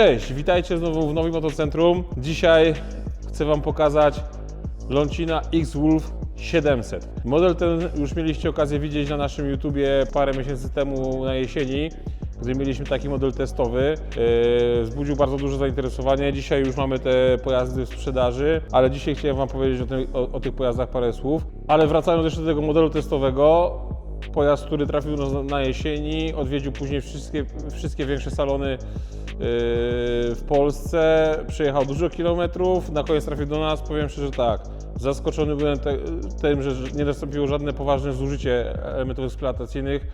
cześć, witajcie znowu w nowym motocentrum. Dzisiaj chcę Wam pokazać Loncina X-Wolf 700. Model ten już mieliście okazję widzieć na naszym YouTubie parę miesięcy temu na jesieni, gdy mieliśmy taki model testowy. Yy, Wzbudził bardzo duże zainteresowanie. Dzisiaj już mamy te pojazdy w sprzedaży, ale dzisiaj chciałem Wam powiedzieć o, tym, o, o tych pojazdach parę słów. Ale wracając jeszcze do tego modelu testowego, pojazd, który trafił na jesieni, odwiedził później wszystkie, wszystkie większe salony yy, w Polsce, przejechał dużo kilometrów, na koniec trafił do nas, powiem szczerze tak, zaskoczony byłem te, tym, że nie nastąpiło żadne poważne zużycie elementów eksploatacyjnych,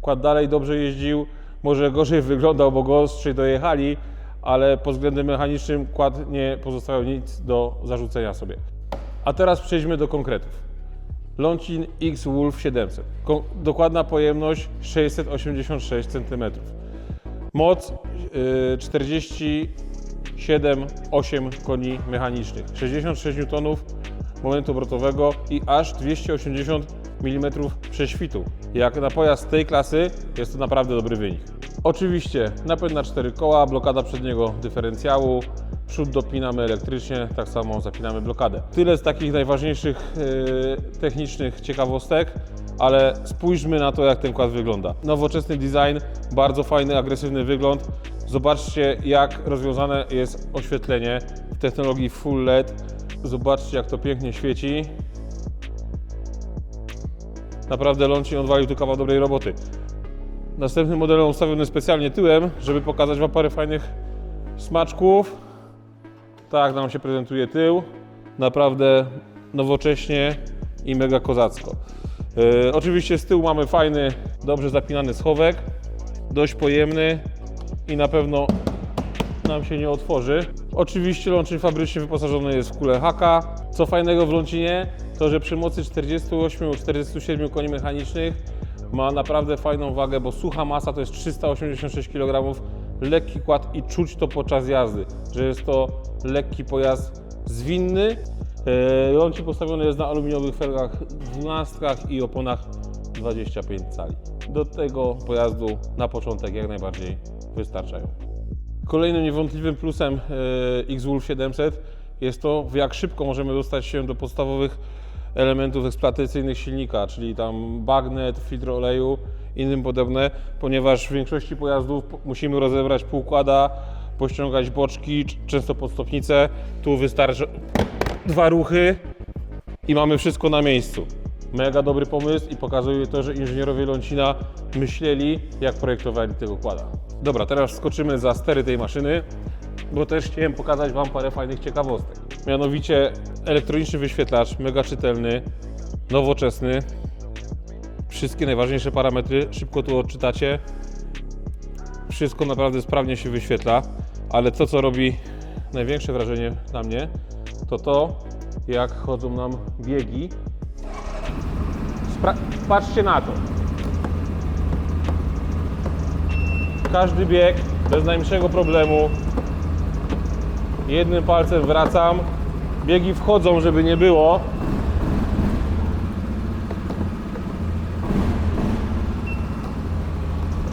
kład dalej dobrze jeździł, może gorzej wyglądał, bo go ostrzej dojechali, ale pod względem mechanicznym kład nie pozostawiał nic do zarzucenia sobie. A teraz przejdźmy do konkretów. Loncin X Wolf 700. Ko- dokładna pojemność 686 cm. Moc yy, 47,8 koni mechanicznych, 66 N momentu obrotowego i aż 280 mm prześwitu. Jak na pojazd tej klasy jest to naprawdę dobry wynik. Oczywiście napęd na 4 koła, blokada przedniego dyferencjału, przód dopinamy elektrycznie, tak samo zapinamy blokadę. Tyle z takich najważniejszych yy, technicznych ciekawostek, ale spójrzmy na to, jak ten kład wygląda. Nowoczesny design, bardzo fajny, agresywny wygląd. Zobaczcie, jak rozwiązane jest oświetlenie w technologii Full LED. Zobaczcie, jak to pięknie świeci. Naprawdę Loncin odwalił tu kawał dobrej roboty. Następnym modelem ustawiony specjalnie tyłem, żeby pokazać Wam parę fajnych smaczków. Tak nam się prezentuje tył. Naprawdę nowocześnie i mega kozacko. Yy, oczywiście z tyłu mamy fajny, dobrze zapinany schowek, dość pojemny i na pewno nam się nie otworzy. Oczywiście Loncin fabrycznie wyposażony jest w kulę haka. Co fajnego w Loncinie, to że przy mocy 48-47 koni mechanicznych ma naprawdę fajną wagę, bo sucha masa to jest 386 kg, lekki kład i czuć to podczas jazdy, że jest to lekki pojazd zwinny. E, Loncin postawiony jest na aluminiowych felgach 12 i oponach 25 cali. Do tego pojazdu na początek jak najbardziej wystarczają. Kolejnym niewątpliwym plusem e, X-Wolf 700 jest to, jak szybko możemy dostać się do podstawowych elementów eksploatacyjnych silnika, czyli tam bagnet, filtr oleju, innym podobne, ponieważ w większości pojazdów musimy rozebrać półkłada, pościągać boczki, często podstopnice. Tu wystarczy dwa ruchy i mamy wszystko na miejscu. Mega dobry pomysł i pokazuje to, że inżynierowie Loncina myśleli, jak projektowali tego kłada. Dobra, teraz skoczymy za stery tej maszyny, bo też chciałem pokazać Wam parę fajnych ciekawostek. Mianowicie elektroniczny wyświetlacz, mega czytelny, nowoczesny. Wszystkie najważniejsze parametry szybko tu odczytacie. Wszystko naprawdę sprawnie się wyświetla, ale to, co robi największe wrażenie na mnie, to to, jak chodzą nam biegi. Spra- patrzcie na to. Każdy bieg bez najmniejszego problemu. Jednym palcem wracam. Biegi wchodzą, żeby nie było.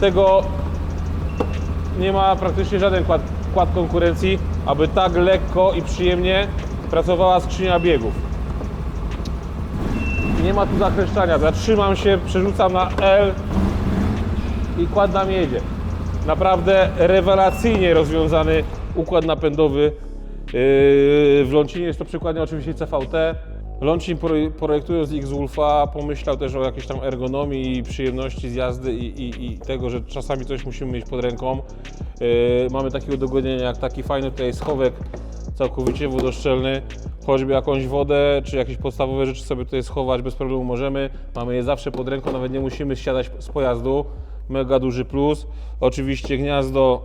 Tego nie ma praktycznie żaden kład, kład konkurencji, aby tak lekko i przyjemnie pracowała skrzynia biegów. Nie ma tu zakreszczania. Zatrzymam się, przerzucam na L i kład nam jedzie. Naprawdę rewelacyjnie rozwiązany układ napędowy. Yy, W Loncinie jest to przykładnie oczywiście CVT. Loncin pro- projektując X-Wolfa pomyślał też o jakiejś tam ergonomii i przyjemności z jazdy i, i, i tego, że czasami coś musimy mieć pod ręką. Yy, Mamy takie udogodnienia jak taki fajny tutaj schowek całkowicie wodoszczelny, choćby jakąś wodę czy jakieś podstawowe rzeczy sobie tutaj schować bez problemu możemy. Mamy je zawsze pod ręką, nawet nie musimy siadać z pojazdu. Mega duży plus. Oczywiście gniazdo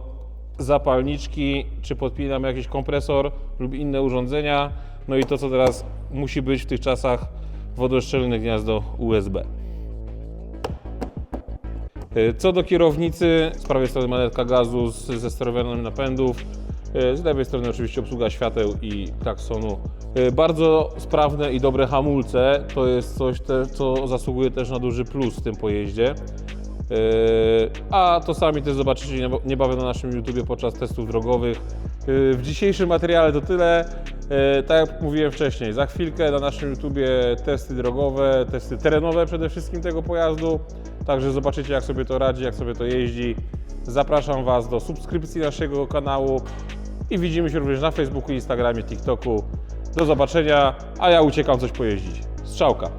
zapalniczki, czy podpinamy jakiś kompresor lub inne urządzenia. No i to, co teraz musi być w tych czasach, wodoszczelne gniazdo USB. E, Co do kierownicy, z prawej strony manetka gazu z, ze sterowaniem napędów, e, z lewej strony oczywiście obsługa świateł i klaksonu. E, Bardzo sprawne i dobre hamulce, to jest coś, te, co zasługuje też na duży plus w tym pojeździe. A to sami też zobaczycie nieba- niebawem na naszym YouTubie podczas testów drogowych. W dzisiejszym materiale to tyle. Yy, Tak jak mówiłem wcześniej, za chwilkę na naszym YouTubie testy drogowe, testy terenowe przede wszystkim tego pojazdu. Także zobaczycie jak sobie to radzi, jak sobie to jeździ. Zapraszam Was do subskrypcji naszego kanału i widzimy się również na Facebooku, Instagramie, TikToku. Do zobaczenia, a ja uciekam coś pojeździć. Strzałka.